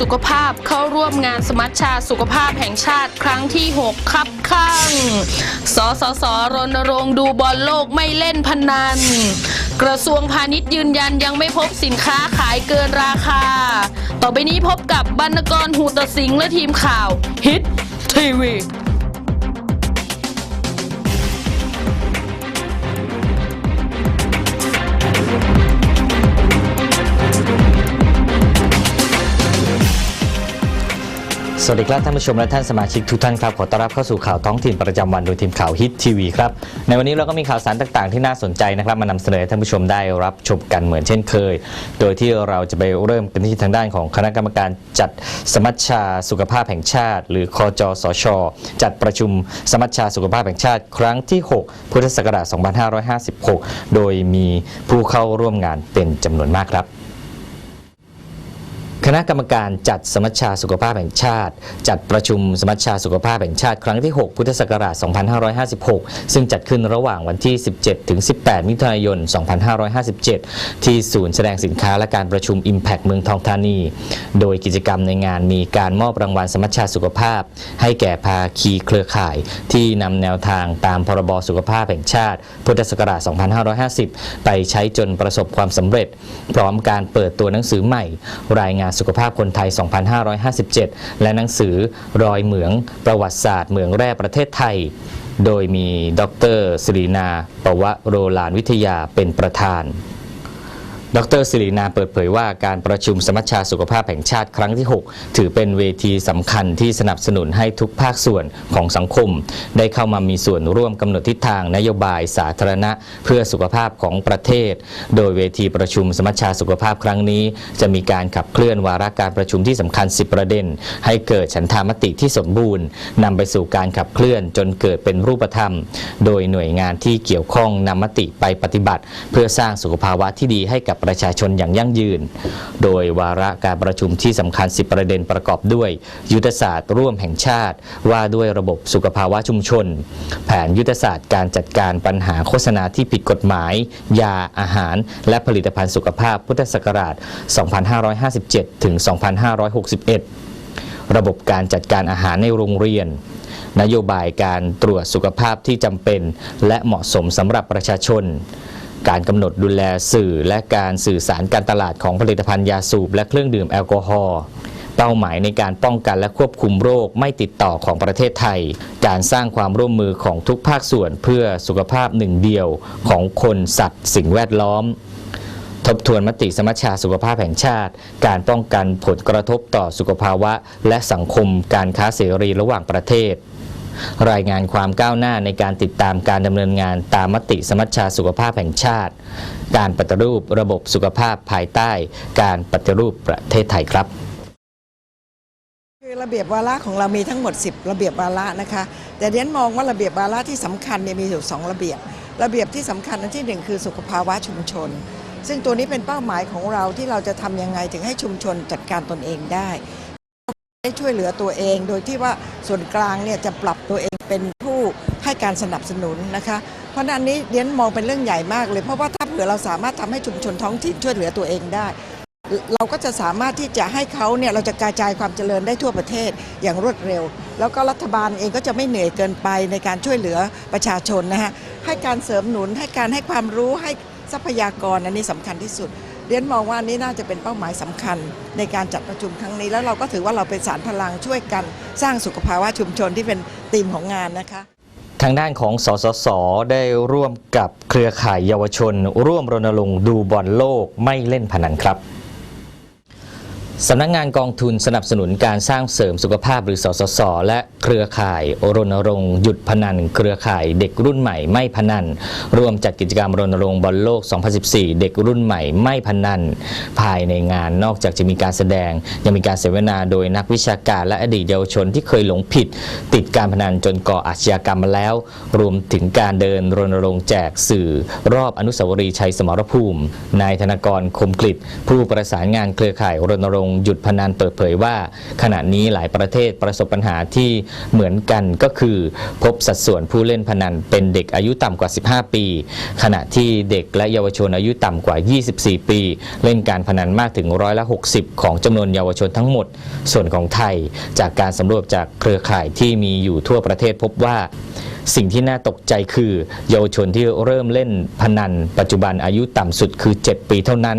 สุขภาพเข้าร่วมงานสมัชชาสุขภาพแห่งชาติครั้งที่ 6 ครับข้าง สสสรณรงค์ดูบอลโลกไม่เล่นพนัน กระทรวงพาณิชย์ยืนยันยังไม่พบสินค้าขายเกินราคา ต่อไปนี้พบกับบรรณกรหูตสิงและทีมข่าว ฮิตทีวี วัสดีครับท่านผู้ชมและท่านสมาชิกทุกท่านครับขอต้อนรับเข้าสู่ข่าวท้องถิ่นประจำวันโดยทีมข่าวฮิตทีวีครับในวันนี้เราก็มีข่าวสารต่างๆ ที่น่าสนใจนะครับมานำเสนอให้ท่านผู้ชมได้รับชมกันเหมือนเช่นเคย โดยที่เราจะไปเริ่มกันที่ทางด้านของคณะกรรมการจัดสมัชชาสุขภาพแห่งชาติ หรือคอจสช จัดประชุมสมัชชาสุขภาพแห่งชาติ ครั้งที่ 6 พุทธศักราช 2556 โดยมีผู้เข้าร่วมงานเป็นจำนวนมากครับ คณะกรรมการจัดสมัชชาสุขภาพแห่งชาติ จัดประชุมสมัชชาสุขภาพแห่งชาติครั้งที่ 6 พุทธศักราช 2556 ซึ่งจัดขึ้นระหว่างวันที่ 17 ถึง 18 มิถุนายน 2557 ที่ศูนย์แสดงสินค้าและการประชุม Impact เมืองทองธานี โดยกิจกรรมในงานมีการมอบรางวัลสมัชชาสุขภาพ ให้แก่ภาคีเครือข่าย ที่นำแนวทางตามพรบสุขภาพแห่งชาติ พุทธศักราช 2550 ไปใช้จนประสบความสำเร็จ พร้อมการเปิดตัวหนังสือใหม่ รายงานสุขภาพคนไทย 2557 และหนังสือรอยเหมืองประวัติศาสตร์เหมืองแร่ประเทศไทย โดยมีดรสิรินาปวะโรลานวิทยาเป็นประธาน ดรศิรินาเปิดเผยว่าการประชุมสมัชชาสุขภาพแห่งชาติครั้งที่ 6 ถือเป็นเวทีสำคัญที่สนับสนุนให้ทุกภาคส่วนของสังคม ได้เข้ามามีส่วนร่วมกำหนดทิศทางนโยบายสาธารณะ เพื่อสุขภาพของประเทศ โดยเวทีประชุมสมัชชาสุขภาพครั้งนี้ จะมีการขับเคลื่อนวาระการประชุมที่สำคัญ 10 ประเด็น ให้เกิดฉันทามติที่สมบูรณ์นำไปสู่การขับเคลื่อนจนเกิดเป็นรูปธรรม โดยหน่วยงานที่เกี่ยวข้องนำมติไปปฏิบัติ เพื่อสร้างสุขภาวะที่ดีให้กับประชาชนอย่างยั่งยืน โดยวาระการประชุมที่สำคัญ 10 ประเด็นประกอบด้วย ยุทธศาสตร์ร่วมแห่งชาติ ว่าด้วยระบบสุขภาวะชุมชน แผนยุทธศาสตร์การจัดการปัญหาโฆษณาที่ผิดกฎหมาย ยาอาหาร และผลิตภัณฑ์สุขภาพพุทธศักราช 2557 ถึง 2561 ระบบการจัดการอาหารในโรงเรียนนโยบายการตรวจสุขภาพที่จำเป็น และเหมาะสมสำหรับประชาชน การกำหนดดูแลสื่อและการสื่อสารการตลาดของผลิตภัณฑ์ยาสูบและเครื่องดื่มแอลกอฮอล์เป้าหมายในการป้องกันและควบคุมโรคไม่ติดต่อของประเทศไทย การสร้างความร่วมมือของทุกภาคส่วนเพื่อสุขภาพหนึ่งเดียวของคนสัตว์สิ่งแวดล้อม ทบทวนมติสมัชชาสุขภาพแห่งชาติ การป้องกันผลกระทบต่อสุขภาวะ และสังคมการค้าเสรีระหว่างประเทศ รายงานความก้าวหน้าในการติดตามการดำเนินงานตามมติสมัชชาสุขภาพแห่งชาติ การปฏิรูประบบสุขภาพภายใต้ การปฏิรูปประเทศไทยครับคือระเบียบวาระของเรามีทั้งหมด 10 ระเบียบวาระนะคะ แต่เดียนมองว่าระเบียบวาระที่สำคัญเนี่ยมีอยู่สองระเบียบ ระเบียบที่สำคัญอันที่หนึ่งคือสุขภาวะชุมชน ซึ่งตัวนี้เป็นเป้าหมายของเราที่เราจะทำยังไงถึงให้ชุมชนจัดการตนเองได้ ได้ช่วยเหลือตัวเอง โดยที่ว่าส่วนกลางเนี่ยจะปรับตัวเองเป็นผู้ให้การสนับสนุนนะคะ เพราะนั้นนี้เดียนมองเป็นเรื่องใหญ่มากเลยเพราะว่าถ้าเผื่อเราสามารถทำให้ชุมชนท้องถิ่นช่วยเหลือตัวเองได้ เราก็จะสามารถที่จะให้เขาเนี่ยเราจะกระจายความเจริญได้ทั่วประเทศอย่างรวดเร็ว แล้วก็รัฐบาลเองก็จะไม่เหนื่อยเกินไปในการช่วยเหลือประชาชนนะฮะให้การเสริมหนุนให้การให้ความรู้ให้ทรัพยากรอันนี้สำคัญที่สุด เรียนมองว่านี้น่าจะเป็นเป้าหมายสำคัญ ในการจัดประชุมครั้งนี้ แล้วเราก็ถือว่าเราเป็นสารพลังช่วยกันสร้างสุขภาวะชุมชนที่เป็นธีมของงานนะคะ ทางด้านของสสส ได้ร่วมกับเครือข่ายเยาวชน ร่วมรณรงค์ดูบอลโลกไม่เล่นพนันครับ สำนักงานกองทุนสนับสนุนการสร้างเสริมสุขภาพหรือสสส และเครือข่ายรณรงค์หยุดพนัน เครือข่ายเด็กรุ่นใหม่ไม่พนันร่วมจัดกิจกรรมรณรงค์บอลโลก 2014 เด็กรุ่นใหม่ไม่พนัน ภายในงานนอกจากจะมีการแสดง ยังมีการเสวนาโดยนักวิชาการและอดีตเยาวชนที่เคยหลงผิด ติดการพนันจนก่ออาชญากรรมมาแล้ว รวมถึงการเดินรณรงค์แจกสื่อ รอบอนุสาวรีย์ชัยสมรภูมินายธนกรคมกลิตผู้ประสานงานเครือข่ายรณรงค์งหยุดพนันเปิดเผยว่า ขณะนี้หลายประเทศประสบปัญหาที่เหมือนกันก็คือ พบสัดส่วนผู้เล่นพนันเป็นเด็กอายุต่ำกว่า 15 ปี ขณะที่เด็กและเยาวชนอายุต่ำกว่า 24 ปี เล่นการพนันมากถึงร้อยละ 60 ของจำนวนเยาวชนทั้งหมด ส่วนของไทย จากการสำรวจจากเครือข่ายที่มีอยู่ทั่วประเทศพบว่าสิ่งที่น่าตกใจคือ เยาวชนที่เริ่มเล่นพนัน ปัจจุบันอายุต่ำสุดคือ 7 ปีเท่านั้น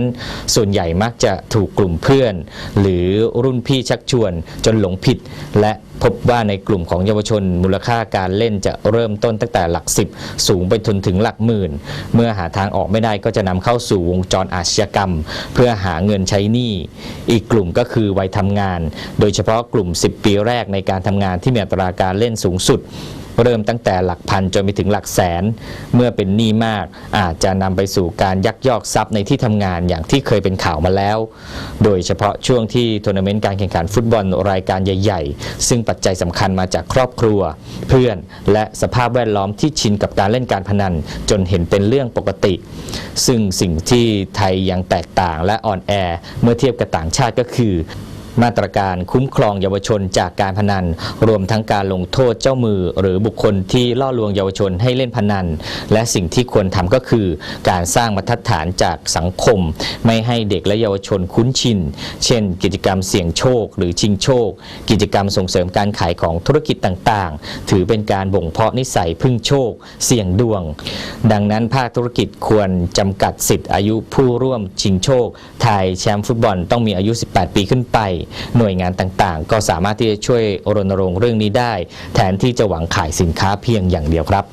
ส่วนใหญ่มักจะถูกกลุ่มเพื่อนหรือรุ่นพี่ชักชวนจนหลงผิด และพบว่าในกลุ่มของเยาวชนมูลค่าการเล่นจะเริ่มต้นตั้งแต่หลักสิบสูงไปจนถึงหลักหมื่น เมื่อหาทางออกไม่ได้ก็จะนำเข้าสู่วงจรอาชญากรรม เพื่อหาเงินใช้หนี้ อีกกลุ่มก็คือวัยทำงาน โดยเฉพาะกลุ่ม 10 ปีแรกในการทำงานที่มีอัตราการเล่นสูงสุด เริ่มตั้งแต่หลักพันจนไปถึงหลักแสน เมื่อเป็นหนี้มากอาจจะนำไปสู่การยักยอกทรัพย์ในที่ทำงานอย่างที่เคยเป็นข่าวมาแล้ว โดยเฉพาะช่วงที่ทัวร์นาเมนต์การแข่งขันฟุตบอลรายการใหญ่ ๆ ซึ่งปัจจัยสำคัญมาจากครอบครัว เพื่อนและสภาพแวดล้อมที่ชินกับการเล่นการพนันจนเห็นเป็นเรื่องปกติ ซึ่งสิ่งที่ไทยยังแตกต่างและอ่อนแอเมื่อเทียบกับต่างชาติก็คือ มาตรการคุ้มครองเยาวชนจากการพนัน รวมทั้งการลงโทษเจ้ามือ หรือบุคคลที่ล่อลวงเยาวชนให้เล่นพนัน และสิ่งที่ควรทำก็คือ การสร้างมาตรฐานจากสังคม ไม่ให้เด็กและเยาวชนคุ้นชิน เช่น กิจกรรมเสี่ยงโชค หรือชิงโชค กิจกรรมส่งเสริมการขายของธุรกิจต่างๆ ถือเป็นการบ่งเพาะนิสัยพึ่งโชค เสี่ยงดวง ดังนั้นภาคธุรกิจควรจำกัดสิทธิ์อายุผู้ร่วมชิงโชคไทยแชมป์ฟุตบอลต้องมีอายุ 18 ปีขึ้นไปหน่วยงานต่างๆ ก็สามารถที่จะช่วยรณรงค์เรื่องนี้ได้ แทนที่จะหวังขายสินค้าเพียงอย่างเดียวครับ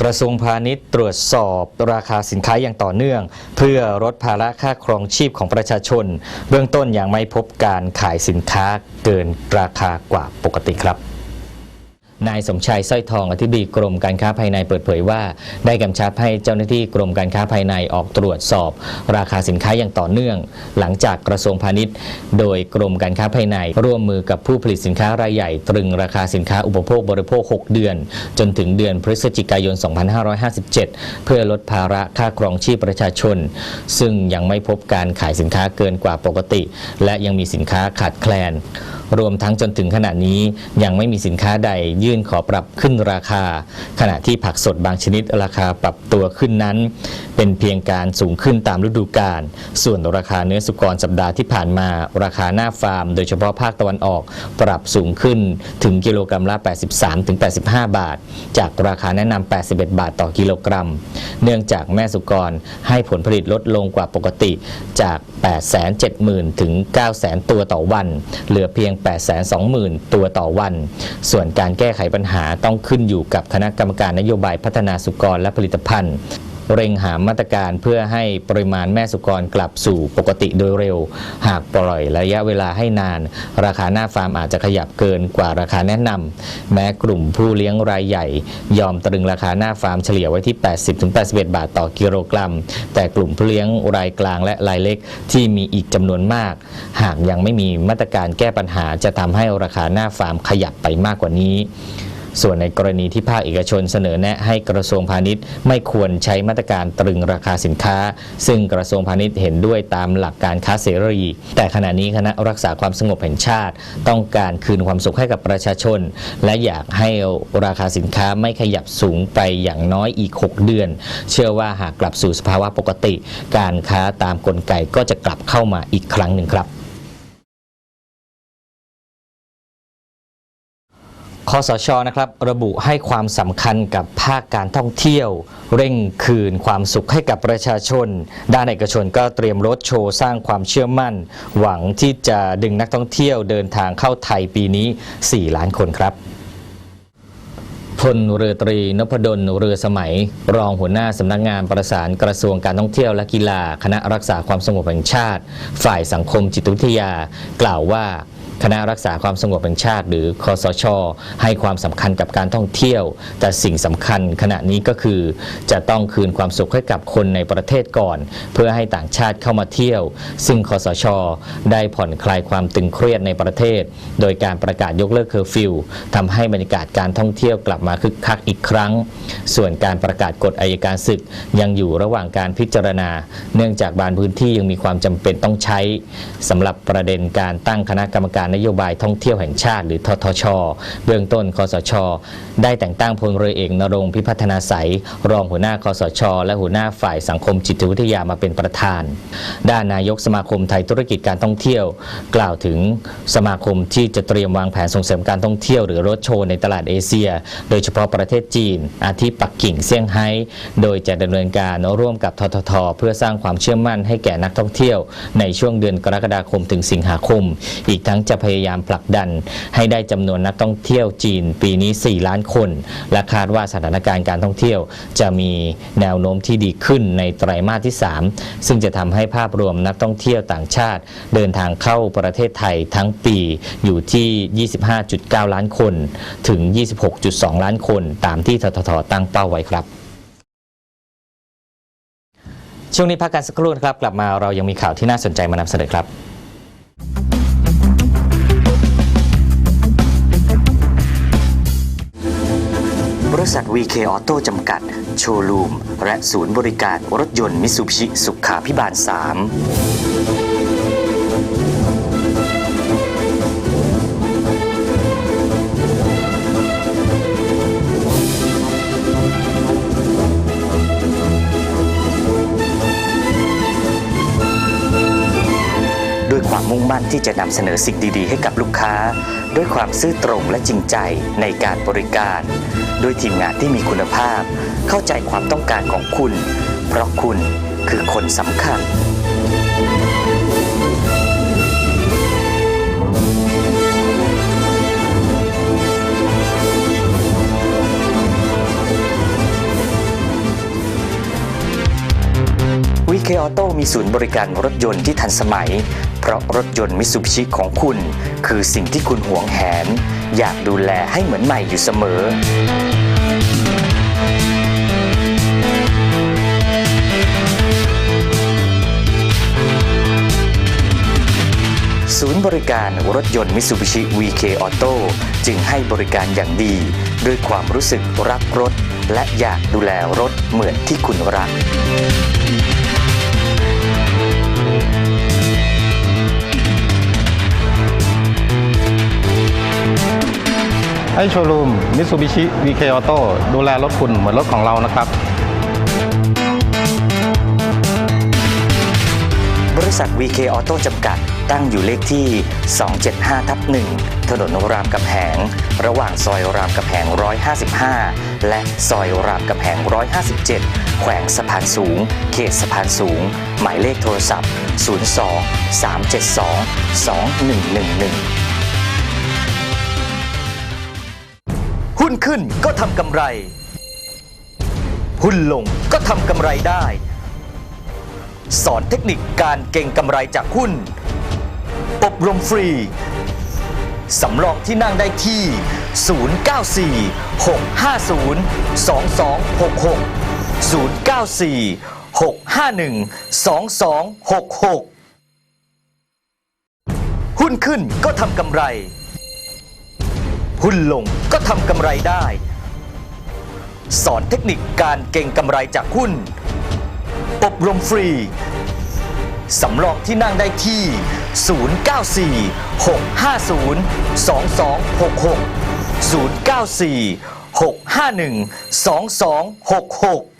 กระทรวงพาณิชย์ตรวจสอบราคาสินค้าอย่างต่อเนื่อง เพื่อลดภาระค่าครองชีพของประชาชน เบื้องต้นยังไม่พบการขายสินค้าเกินราคากว่าปกติครับ นายสมชายสร้อยทองอธิบดีกรมการค้าภายในเปิดเผยว่า ได้กำชับให้เจ้าหน้าที่กรมการค้าภายในออกตรวจสอบ ราคาสินค้าอย่างต่อเนื่อง หลังจากกระทรวงพาณิชย์ โดยกรมการค้าภายใน ร่วมมือกับผู้ผลิตสินค้ารายใหญ่ ตรึงราคาสินค้าอุปโภคบริโภค 6 เดือน จนถึงเดือนพฤศจิกายน 2557 เพื่อลดภาระค่าครองชีพประชาชน ซึ่งยังไม่พบการขายสินค้าเกินกว่าปกติ และยังมีสินค้าขาดแคลน รวมทั้งจนถึงขณะนี้ยังไม่มีสินค้าใดยื่นขอปรับขึ้นราคา ขณะที่ผักสดบางชนิดราคาปรับตัวขึ้นนั้น เป็นเพียงการสูงขึ้นตามฤดูกาลส่วนราคาเนื้อสุกรสัปดาห์ที่ผ่านมา ราคาหน้าฟาร์ม โดยเฉพาะภาคตะวันออกปรับสูงขึ้นถึงกิโลกรัมละ 83-85 บาท จากราคาแนะนำ 81 บาทต่อกิโลกรัม เนื่องจากแม่สุกรให้ผลผลิตลดลงกว่าปกติจาก 870,000 ถึง 900,000 ตัวต่อวัน เหลือเพียง820,000 ตัวต่อวัน ส่วนการแก้ไขปัญหาต้องขึ้นอยู่กับคณะกรรมการนโยบายพัฒนาสุกรและผลิตภัณฑ์ เร่งหามาตรการเพื่อให้ปริมาณแม่สุกรกลับสู่ปกติโดยเร็ว หากปล่อยระยะเวลาให้นาน ราคาหน้าฟาร์มอาจจะขยับเกินกว่าราคาแนะนำแม้กลุ่มผู้เลี้ยงรายใหญ่ ยอมตรึงราคาหน้าฟาร์มเฉลี่ยไว้ที่ 80-81 บาทต่อกิโลกรัม แต่กลุ่มผู้เลี้ยงรายกลางและรายเล็กที่มีอีกจำนวนมาก หากยังไม่มีมาตรการแก้ปัญหาจะทำให้ราคาหน้าฟาร์มขยับไปมากกว่านี้ ส่วนในกรณีที่ภาคเอกชนเสนอแนะให้กระทรวงพาณิชย์ ไม่ควรใช้มาตรการตรึงราคาสินค้า ซึ่งกระทรวงพาณิชย์เห็นด้วยตามหลักการค้าเสรี แต่ขณะนี้คณะรักษาความสงบแห่งชาติ ต้องการคืนความสุขให้กับประชาชน และอยากให้ราคาสินค้าไม่ขยับสูงไปอย่างน้อยอีก 6 เดือน เชื่อว่าหากกลับสู่สภาวะปกติ การค้าตามกลไกก็จะกลับเข้ามาอีกครั้งหนึ่งครับ คอสชนะครับระบุให้ความสำคัญกับภาคการท่องเที่ยว เร่งคืนความสุขให้กับประชาชน ด้านเอกชนก็เตรียมรถโชว์สร้างความเชื่อมั่น หวังที่จะดึงนักท่องเที่ยวเดินทางเข้าไทยปีนี้ 4 ล้านคนครับพลเรือตรีนพดลเรือสมัย รองหัวหน้าสำนักงานประสานกระทรวงการท่องเที่ยวและกีฬา คณะรักษาความสงบแห่งชาติ ฝ่ายสังคมจิตวิทยา กล่าวว่า คณะรักษาความสงบแห่งชาติ หรือคอสช ให้ความสำคัญกับการท่องเที่ยว แต่สิ่งสำคัญขณะนี้ก็คือ จะต้องคืนความสุขให้กับคนในประเทศก่อน เพื่อให้ต่างชาติเข้ามาเที่ยว ซึ่งคอสช ได้ผ่อนคลายความตึงเครียดในประเทศ โดยการประกาศยกเลิกเคอร์ฟิวทำให้บรรยากาศการท่องเที่ยวกลับมามาคึกคักอีกครั้ง ส่วนการประกาศกฎอายการศึกยังอยู่ระหว่างการพิจารณา เนื่องจากบางพื้นที่ยังมีความจำเป็นต้องใช้สำหรับประเด็นการตั้งคณะกรรมการนโยบายท่องเที่ยวแห่งชาติหรือททช เบื้องต้นคสช ได้แต่งตั้งพลเรือเอกนรงพิพัฒนาใสยรองหัวหน้าคสช และหัวหน้าฝ่ายสังคมจิตวิทยามาเป็นประธาน ด้านนายกสมาคมไทยธุรกิจการท่องเที่ยว กล่าวถึงสมาคมที่จะเตรียมวางแผนส่งเสริมการท่องเที่ยวหรือรถโชว์ในตลาดเอเชีย โดยเฉพาะประเทศจีน อาทิปักกิ่งเซี่ยงไฮ้โดยจะดำเนินการร่วมกับททท เพื่อสร้างความเชื่อมั่นให้แก่นักท่องเที่ยว ในช่วงเดือนกรกฎาคมถึงสิงหาคม อีกทั้งจะพยายามผลักดัน ให้ได้จำนวนนักท่องเที่ยวจีนปีนี้ 4 ล้านคน และคาดว่าสถานการณ์การท่องเที่ยว จะมีแนวโน้มที่ดีขึ้นในไตรมาสที่ 3 ซึ่งจะทำให้ภาพรวมนักท่องเที่ยวต่างชาติ เดินทางเข้าประเทศไทยทั้งปีอยู่ที่ 25.9 ล้านคน ถึง 26.2 ล้านคน ตามที่ทททตั้งเป้าไว้ครับช่วงนี้พักกันสักครู่นะครับ กลับมาเรายังมีข่าวที่น่าสนใจมานำเสนอครับ ริษัท VK Auto จำกัด โชว์รูม และศูนย์บริการรถยนต์มิ t ซูบิชิสุขาพิบาล3ด้วยความมุ่งมั่นที่จะนำเสนอสิ่งดี ๆ ให้กับลูกค้า ด้วยความซื่อตรงและจริงใจในการบริการ ด้วยทีมงานที่มีคุณภาพ เข้าใจความต้องการของคุณ เพราะคุณคือคนสำคัญวีเคออโต้มีศูนย์บริการรถยนต์ที่ทันสมัย เพราะรถยนต์มิตซูบิชิของคุณ คือสิ่งที่คุณหวงแหน อยากดูแลให้เหมือนใหม่อยู่เสมอ ศูนย์บริการรถยนต์มิ t ซูบิชิ VK Auto จึงให้บริการอย่างดี ด้วยความรู้สึกรักรถ และอยากดูแลรถเหมือนที่คุณรัก ให้โชว์รูมมิ t ูบิชิ VK Auto ดูแลรถคุณเหมือนรถของเรานะครับ บริษัท VK Auto จำกัด ตั้งอยู่เลขที่ 275 ทับ 1 ถนนรามกำแหง ระหว่างซอยรามกำแหง 155 และซอยรามกำแหง 157 แขวงสะพานสูง เขตสะพานสูง หมายเลขโทรศัพท์ 02 372 2111 หุ้นขึ้นก็ทำกำไร หุ้นลงก็ทำกำไรได้ สอนเทคนิคการเก่งกำไรจากหุ้น อบรมฟรี สำรองที่นั่งได้ที่ 094 650 2266 094 651 2266 หุ้นขึ้นก็ทำกำไร หุ้นลงก็ทำกำไรได้ สอนเทคนิคการเก่งกำไรจากหุ้น อบรมฟรี สำรองที่นั่งได้ที่ 094 650 2266 094 651 2266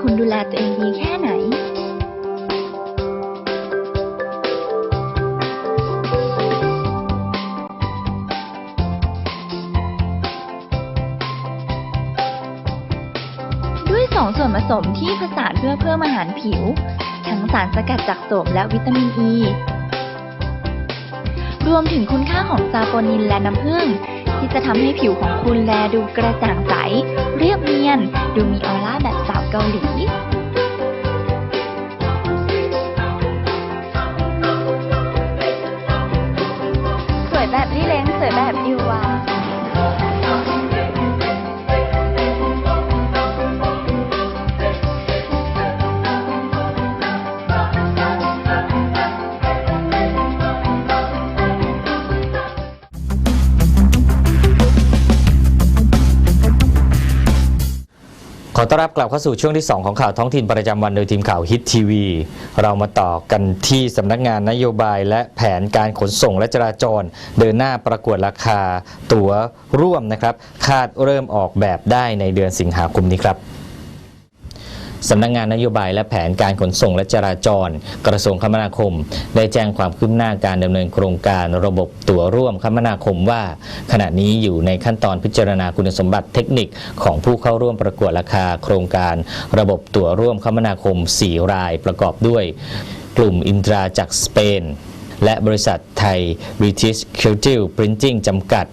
คุณดูแลตัวเองดีแค่ไหน ด้วยสองส่วนผสมที่ผสานเพื่อเพิ่มอาหารผิว ทั้งสารสกัดจากโสมและวิตามินอ e. รวมถึงคุณค่าของซาโปนินและน้ำผึ้งที่จะทำให้ผิวของคุณแลดูกระจ่างใส เรียบเนียน ดูมีออร่าแบบสาว ต้อนรับกลับเข้าสู่ช่วงที่ 2 ของข่าวท้องถิ่นประจำวันโดยทีมข่าวฮิตทีวี เรามาต่อกันที่สำนักงานนโยบายและแผนการขนส่งและจราจร เดินหน้าประกวดราคาตั๋วร่วมนะครับ คาดเริ่มออกแบบได้ในเดือนสิงหาคมนี้ครับ สำนักงานนโยบายและแผนการขนส่งและจราจร กระทรวงคมนาคม ได้แจ้งความคืบหน้าการดำเนินโครงการระบบตั๋วร่วมคมนาคมว่า ขณะนี้อยู่ในขั้นตอนพิจารณาคุณสมบัติเทคนิคของผู้เข้าร่วมประกวดราคาโครงการ ระบบตั๋วร่วมคมนาคม 4 รายประกอบด้วย กลุ่มอินตราจากสเปน และบริษัทไทย British c u l t u r e Printing จำกัด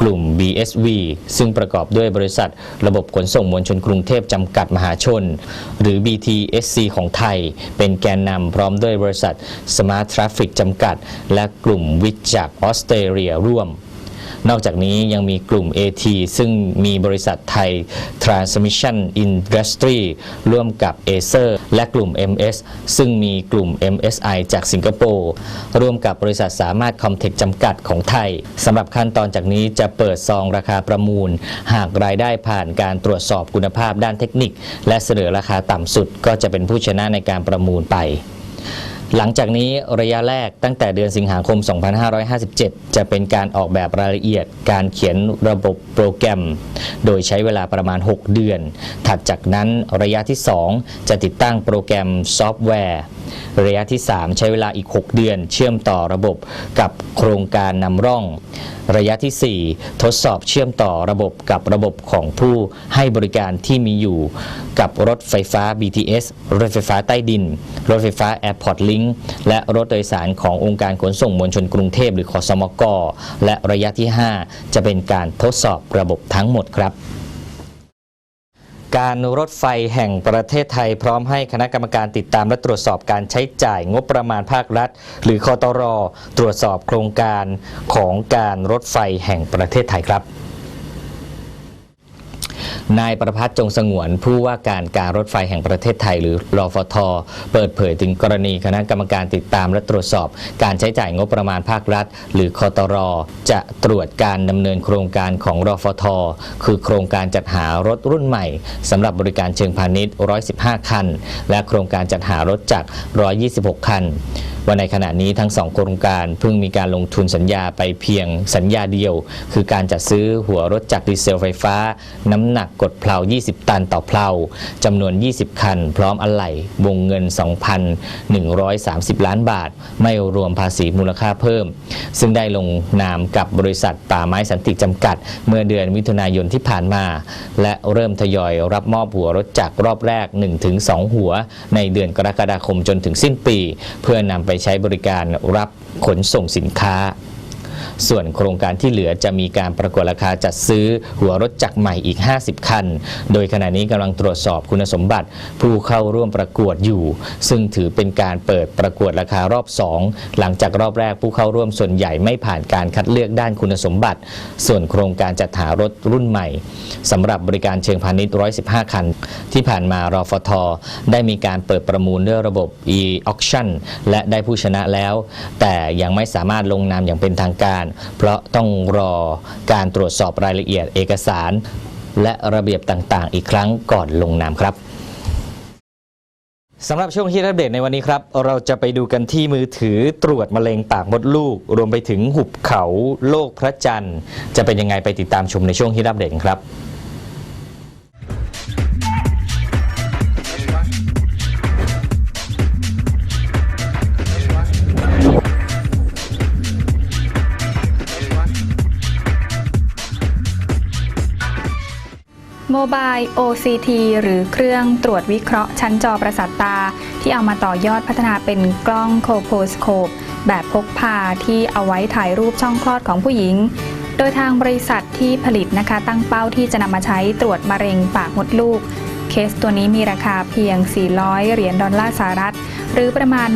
กลุ่ม BSV ซึ่งประกอบด้วยบริษัทระบบขนส่งมวลชนกรุงเทพจำกัดมหาชน หรือ BTSC ของไทย เป็นแกนนำพร้อมด้วยบริษัท Smart Traffic จำกัด และกลุ่มวิจักออสเตรเลียร่วม นอกจากนี้ยังมีกลุ่ม AT ซึ่งมีบริษัทไทย Transmission Industry ร่วมกับ Acer และกลุ่ม MS ซึ่งมีกลุ่ม MSI จากสิงคโปร์ร่วมกับบริษัทสามารถคอมเทคจำกัดของไทยสำหรับขั้นตอนจากนี้จะเปิดซองราคาประมูล หากรายได้ผ่านการตรวจสอบคุณภาพด้านเทคนิค และเสนอราคาต่ำสุดก็จะเป็นผู้ชนะในการประมูลไป หลังจากนี้ระยะแรกตั้งแต่เดือนสิงหาคม 2557 จะเป็นการออกแบบรายละเอียดการเขียนระบบโปรแกรม โดยใช้เวลาประมาณ 6 เดือน ถัดจากนั้นระยะที่ 2 จะติดตั้งโปรแกรมซอฟต์แวร์ ระยะที่ 3 ใช้เวลาอีก 6 เดือน เชื่อมต่อระบบกับโครงการนำร่อง ระยะทีสี่ 4 ทดสอบเชื่อมต่อระบบกับระบบของผู้ให้บริการที่มีอยู่ กับรถไฟฟ้า BTS รถไฟฟ้าใต้ดิน รถไฟฟ้า Airport Link และรถโดยสารขององค์การขนส่งมวลชนกรุงเทพหรือขอสมกและระยะที่ 5 จะเป็นการทดสอบระบบทั้งหมดครับ การรถไฟแห่งประเทศไทยพร้อมให้คณะกรรมการติดตามและตรวจสอบการใช้จ่ายงบประมาณภาครัฐ หรือคอตรตรวจสอบโครงการของการรถไฟแห่งประเทศไทยครับ นายประพัฒน์จงสงวน ผู้ว่าการการรถไฟแห่งประเทศไทยหรือรอฟท เปิดเผยถึงกรณีคณะกรรมการติดตามและตรวจสอบ การใช้จ่ายงบประมาณภาครัฐ หรือคอตรจะตรวจการดำเนินโครงการของรอฟท คือโครงการจัดหารถรุ่นใหม่สำหรับบริการเชิงพาณิชย์ 115 คัน และโครงการจัดหารถจักร 126 คันว่าในขณะนี้ทั้งสองโครงการเพิ่งมีการลงทุนสัญญาไปเพียงสัญญาเดียว คือการจัดซื้อหัวรถจักรดีเซลไฟฟ้า น้ำหนักกดเพลา 20 ตันต่อเพลาจำนวน 20 คัน พร้อมอะไหล่วงเงิน 2,130 ล้านบาท ไม่รวมภาษีมูลค่าเพิ่ม ซึ่งได้ลงนามกับบริษัทป่าไม้สันติจำกัด เมื่อเดือนมิถุนายนที่ผ่านมา และเริ่มทยอยรับมอบหัวรถจักรรอบแรก 1-2 หัว ในเดือนกรกฎาคมจนถึงสิ้นปี เพื่อนำไปใช้บริการรับขนส่งสินค้า ส่วนโครงการที่เหลือจะมีการประกวดราคาจัดซื้อหัวรถจักรใหม่อีก 50 คัน โดยขณะนี้กำลังตรวจสอบคุณสมบัติ ผู้เข้าร่วมประกวดอยู่ ซึ่งถือเป็นการเปิดประกวดราคารอบ 2 หลังจากรอบแรกผู้เข้าร่วมส่วนใหญ่ไม่ผ่านการคัดเลือกด้านคุณสมบัติ ส่วนโครงการจัดหารถรุ่นใหม่สำหรับบริการเชิงพาณิชย์ 115 คัน ที่ผ่านมารอฟท ได้มีการเปิดประมูลด้วยระบบ e-auction และได้ผู้ชนะแล้ว แต่ยังไม่สามารถลงนามอย่างเป็นทางการเพราะต้องรอการตรวจสอบรายละเอียดเอกสาร และระเบียบต่างๆ อีกครั้งก่อนลงนามครับสำหรับช่วงที่อัปเดตในวันนี้ครับ เราจะไปดูกันที่มือถือตรวจมะเร็งปากมดลูก รวมไปถึงหุบเขาโลกพระจันทร์ จะเป็นยังไงไปติดตามชมในช่วงที่อัปเดตครับ Mobile OCT หรือเครื่องตรวจวิเคราะห์ชั้นจอประสาทตา ที่เอามาต่อยอดพัฒนาเป็นกล้องโคโพสโคป แบบพกพาที่เอาไว้ถ่ายรูปช่องคลอดของผู้หญิง โดยทางบริษัทที่ผลิตนะคะตั้งเป้าที่จะนำมาใช้ตรวจมะเร็งปากมดลูก เคสตัวนี้มีราคาเพียง 400 เหรียญดอลลาร์สหรัฐ หรือประมาณ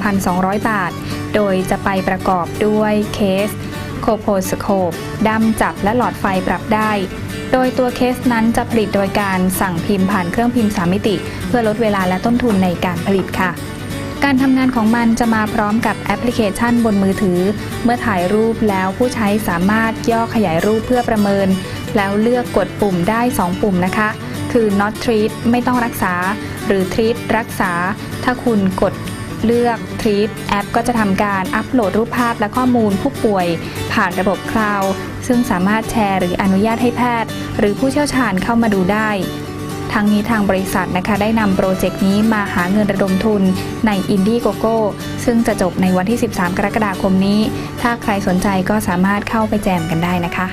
13,200 บาท โดยจะไปประกอบด้วยเคสโคโพสโคปดั้มจับและหลอดไฟปรับได้ โดยตัวเคสนั้นจะผลิตโดยการสั่งพิมพ์ผ่านเครื่องพิมพ์สามมิติ เพื่อลดเวลาและต้นทุนในการผลิตค่ะ การทำงานของมันจะมาพร้อมกับแอปพลิเคชันบนมือถือ เมื่อถ่ายรูปแล้วผู้ใช้สามารถย่อขยายรูปเพื่อประเมิน แล้วเลือกกดปุ่มได้ 2 ปุ่มนะคะ คือ not treat ไม่ต้องรักษา หรือ treat รักษา ถ้าคุณกดเลือก treat แอปก็จะทำการอัปโหลดรูปภาพและข้อมูลผู้ป่วย ผ่านระบบคลาวด์ซึ่งสามารถแชร์หรืออนุญาตให้แพทย์ หรือผู้เชี่ยวชาญเข้ามาดูได้ทั้งนี้ทางบริษัทนะคะได้นำโปรเจกต์นี้มาหาเงินระดมทุนใน Indiegogo ซึ่งจะจบในวันที่ 13 กรกฎาคมนี้ ถ้าใครสนใจก็สามารถเข้าไปแจมกันได้นะคะ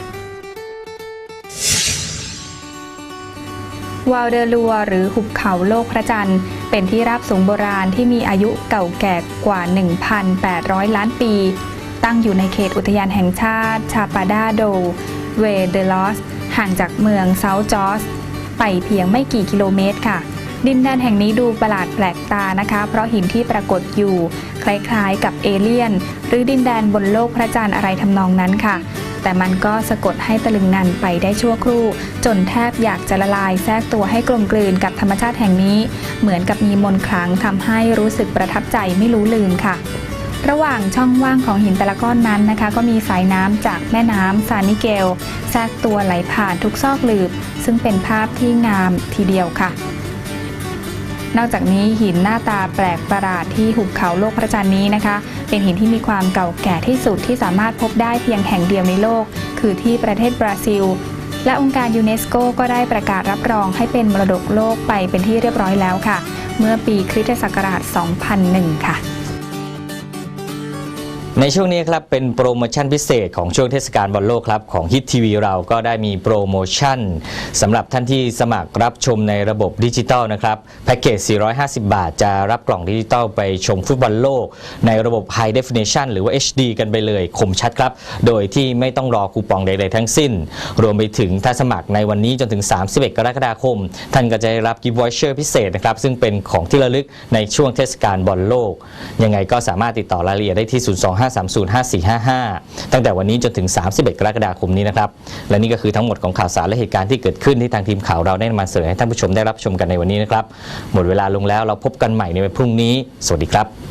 วาลเดอลัวหรือหุบเขาโลกพระจันทร์ เป็นที่ราบสูงโบราณที่มีอายุเก่าแก่กว่า 1,800 ล้านปี ตั้งอยู่ในเขตอุทยานแห่งชาติชาปาดาโด เวเดลอส ห่างจากเมืองเซาท์จอสไปเพียงไม่กี่กิโลเมตรค่ะ ดินแดนแห่งนี้ดูประหลาดแปลกตานะคะ เพราะหินที่ปรากฏอยู่ คล้ายๆ กับเอเลี่ยน หรือดินแดนบนโลกพระจันทร์อะไรทำนองนั้นค่ะ แต่มันก็สะกดให้ตะลึงงันไปได้ชั่วครู่ จนแทบอยากจะละลายแทรกตัวให้กลมกลืนกับธรรมชาติแห่งนี้ เหมือนกับมีมนต์ขลังทำให้รู้สึกประทับใจไม่รู้ลืมค่ะ ระหว่างช่องว่างของหินแต่ละก้อนนั้นนะคะ ก็มีสายน้ำจากแม่น้ำซานิเกลแทรกตัวไหลผ่านทุกซอกหลืบ ซึ่งเป็นภาพที่งามทีเดียวค่ะ นอกจากนี้หินหน้าตาแปลกประหลาดที่หุบเขาโลกพระจันทร์นี้นะคะ เป็นหินที่มีความเก่าแก่ที่สุดที่สามารถพบได้เพียงแห่งเดียวในโลก คือที่ประเทศบราซิล และองค์การยูเนสโกก็ได้ประกาศรับรองให้เป็นมรดกโลกไปเป็นที่เรียบร้อยแล้วค่ะ เมื่อปีคริสตศักราช 2001 ค่ะ ในช่วงนี้ครับเป็นโปรโมชั่นพิเศษของช่วงเทศกาลบอลโลกครับของฮิตทีวีเราก็ได้มีโปรโมชั่นสำหรับท่านที่สมัครรับชมในระบบดิจิตอลนะครับแพ็กเกจ 450 บาท จะรับกล่องดิจิตอลไปชมฟุตบอลโลก ในระบบ High Definition หรือว่า HD กันไปเลยคมชัดครับ โดยที่ไม่ต้องรอคูปองใดๆทั้งสิ้น รวมไปถึงถ้าสมัครในวันนี้จนถึง 31 กรกฎาคม ท่านก็จะได้รับกิฟต์วอชเชอร์พิเศษนะครับซึ่งเป็นของที่ระลึกในช่วงเทศกาลบอลโลกยังไงก็สามารถติดต่อรายละเอียดได้ที่ 02 025305455 ตั้งแต่วันนี้จนถึง 31 กรกฎาคมนี้นะครับ และนี่ก็คือทั้งหมดของข่าวสารและเหตุการณ์ที่เกิดขึ้นที่ทางทีมข่าวเราได้นำมาเสนอให้ท่านผู้ชมได้รับชมกันในวันนี้นะครับ หมดเวลาลงแล้วเราพบกันใหม่ในวันพรุ่งนี้ สวัสดีครับ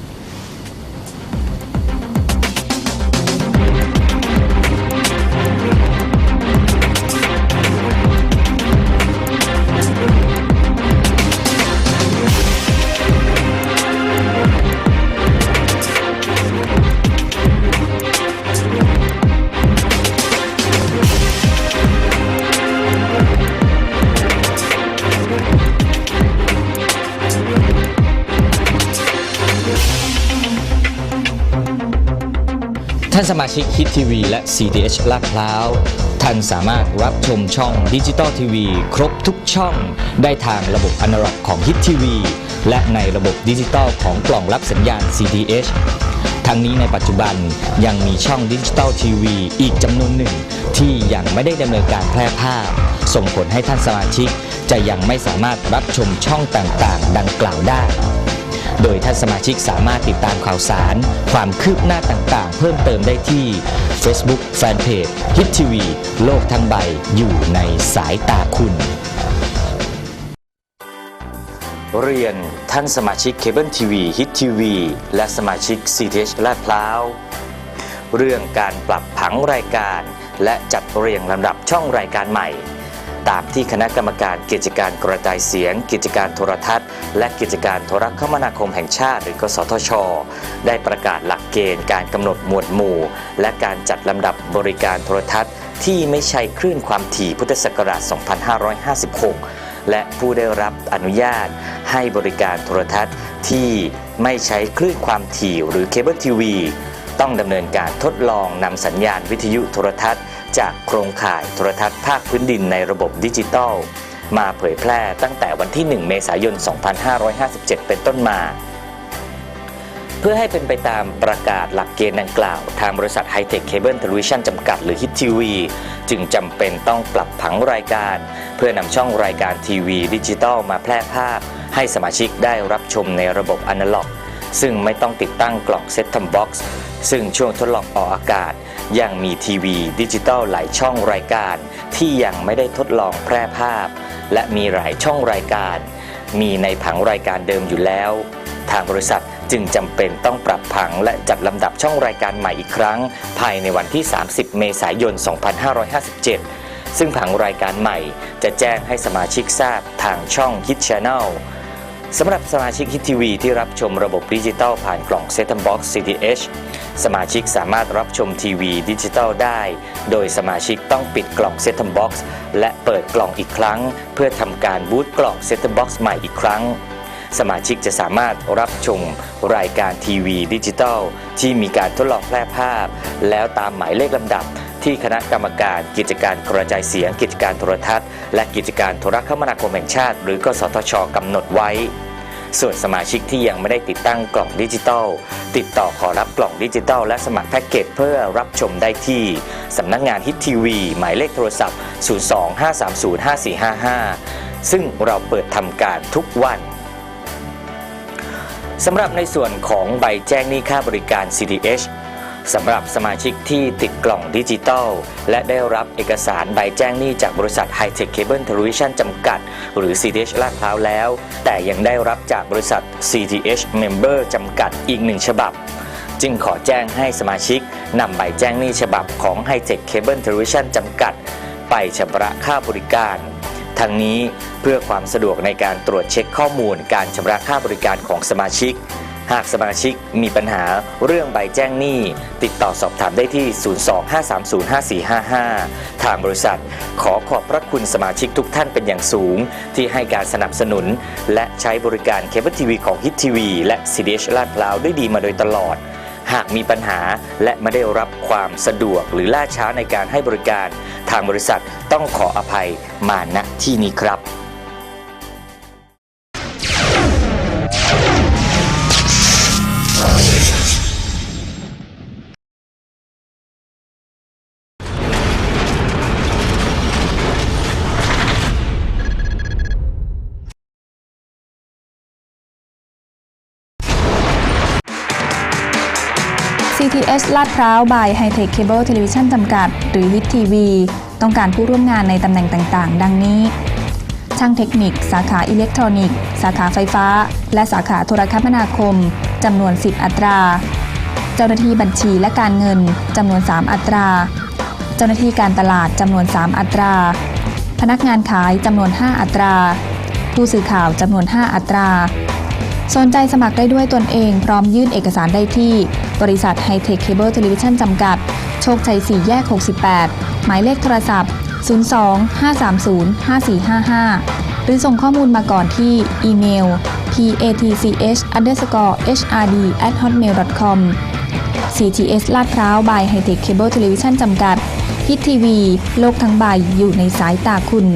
านสมาชิกฮิตทีวีและ CDH ลาดพร้าว ท่านสามารถรับชมช่องดิจิตอลทีวีครบทุกช่อง ได้ทางระบบอนาล็อกของฮิตทีวีและในระบบดิจิตอลของกล่องรับสัญญาณ CDH ทั้งนี้ในปัจจุบันยังมีช่องดิจิตอลทีวีอีกจำนวนหนึ่ง ที่ยังไม่ได้ดำเนินการแพร่ภาพ ส่งผลให้ท่านสมาชิกจะยังไม่สามารถรับชมช่องต่างๆ ดังกล่าวได้ โดยท่านสมาชิกสามารถติดตามข่าวสาร ความคืบหน้าต่างๆ เพิ่มเติมได้ที่ Facebook Fanpage ฮิตทีวีโลกทั้งใบอยู่ในสายตาคุณ เรียนท่านสมาชิกเคเบิลทีวีฮิตทีวีและสมาชิก CTH ลาดพร้าว เรื่องการปรับผังรายการ และจัดเรียงลำดับช่องรายการใหม่ ตามที่คณะกรรมการกิจการกระจายเสียง กิจการโทรทัศน์ และกิจการโทรคมนาคมแห่งชาติหรือกสทช ได้ประกาศหลักเกณฑ์การกำหนดหมวดหมู่ และการจัดลำดับบริการโทรทัศน์ ที่ไม่ใช่คลื่นความถี่พุทธศักราช 2556 และผู้ได้รับอนุญาตให้บริการโทรทัศน์ที่ไม่ใช้คลื่นความถี่หรือเคเบิลทีวีต้องดำเนินการทดลองนำสัญญาณวิทยุโทรทัศน์ จากโครงข่ายโทรทัศน์ภาคพื้นดินในระบบดิจิตอลมาเผยแพร่ตั้งแต่วันที่ 1 เมษายน 2557 เป็นต้นมา เพื่อให้เป็นไปตามประกาศหลักเกณฑ์ดังกล่าว ทางบริษัทไฮเทคเคเบิลเทเลวิชันจำกัดหรือฮิตทีวีจึงจำเป็นต้องปรับผังรายการ เพื่อนำช่องรายการทีวีดิจิตอลมาแพร่ภาพ ให้สมาชิกได้รับชมในระบบอนาล็อก ซึ่งไม่ต้องติดตั้งกล่องเซ็ตทัมบ็อกซ์ ซึ่งช่วงทดลองออกอากาศ ยังมีทีวีดิจิตอลหลายช่องรายการ ที่ยังไม่ได้ทดลองแพร่ภาพ และมีหลายช่องรายการ มีในผังรายการเดิมอยู่แล้ว ทางบริษัทจึงจำเป็นต้องปรับผังและจัดลำดับช่องรายการใหม่อีกครั้ง ภายในวันที่ 30 เมษายน 2557 ซึ่งผังรายการใหม่จะแจ้งให้สมาชิกทราบทางช่อง Hit Channel สำหรับสมาชิกฮิตทีวีที่รับชมระบบดิจิตอลผ่านกล่อง s e t Box CTH สมาชิกสามารถรับชมทีวีดิจิตอลได้ โดยสมาชิกต้องปิดกล่อง s e t Box และเปิดกล่องอีกครั้ง เพื่อทำการบูตกล่อง s e t Box ใหม่อีกครั้ง สมาชิกจะสามารถรับชมรายการทีวีดิจิตอลที่มีการทดลองแพร่ภาพ แล้วตามหมายเลขลำดับ ที่คณะกรรมการกิจการกระจายเสียง กิจการโทรทัศน์ และกิจการโทรคมนาคมแห่งชาติ หรือกสทชกำหนดไว้ ส่วนสมาชิกที่ยังไม่ได้ติดตั้งกล่องดิจิตอลติดต่อขอรับกล่องดิจิตอลและสมัครแพ็กเกจเพื่อรับชมได้ที่ สำนักงานฮิตทีวี หมายเลขโทรศัพท์ 025305455 ซึ่งเราเปิดทำการทุกวันสำหรับในส่วนของใบแจ้งหนี้ค่าบริการ CDH สำหรับสมาชิกที่ติดกล่องดิจิตอลและได้รับเอกสารใบแจ้งหนี้จากบริษัท High-Tech Cable Television จำกัด หรือ CDH ลาดพร้าวแล้ว แต่ยังได้รับจากบริษัท CTH Member จำกัดอีกหนึ่งฉบับ จึงขอแจ้งให้สมาชิกนำใบแจ้งหนี้ฉบับของ High-Tech Cable Television จำกัด ไปชำระค่าบริการทั้งนี้เพื่อความสะดวกในการตรวจเช็คข้อมูลการชำระค่าบริการของสมาชิก หากสมาชิกมีปัญหาเรื่องใบแจ้งหนี้ ติดต่อสอบถามได้ที่ 025305455 ทางบริษัท ขอขอบพระคุณสมาชิกทุกท่านเป็นอย่างสูง ที่ให้การสนับสนุน และใช้บริการเคเบิลทีวีของฮิตทีวีและ CDH ลาดพร้าวด้วยดีมาโดยตลอดหากมีปัญหาและไม่ได้รับความสะดวกหรือล่าช้าในการให้บริการ ทางบริษัทต้องขออภัยมาณที่นี้ครับ CTS ลาดพร้าว by High-Tech Cable Television จำกัด หรือ HIT TV ต้องการผู้ร่วมงานในตำแหน่งต่างๆ ดังนี้ ช่างเทคนิค สาขาอิเล็กทรอนิกส์ สาขาไฟฟ้า และสาขาโทรคมนาคม จำนวน 10 อัตรา เจ้าหน้าที่บัญชีและการเงิน จำนวน 3 อัตรา เจ้าหน้าที่การตลาด จำนวน 3 อัตรา พนักงานขาย จำนวน 5 อัตรา ผู้สื่อข่าว จำนวน 5 อัตรา สนใจสมัครได้ด้วยตนเองพร้อมยื่นเอกสารได้ที่ บริษัท High-Tech Cable Television จำกัด โชคชัย 4 แยก 68 หมายเลขโทรศัพท์ 02 530 5455 หรือส่งข้อมูลมาก่อนที่อีเมล patch underscore hrd at hotmail com CTS ลาดพร้าว by High-Tech Cable Television จำกัดฮิตทีวี โลกทั้งใบอยู่ในสายตาคุณ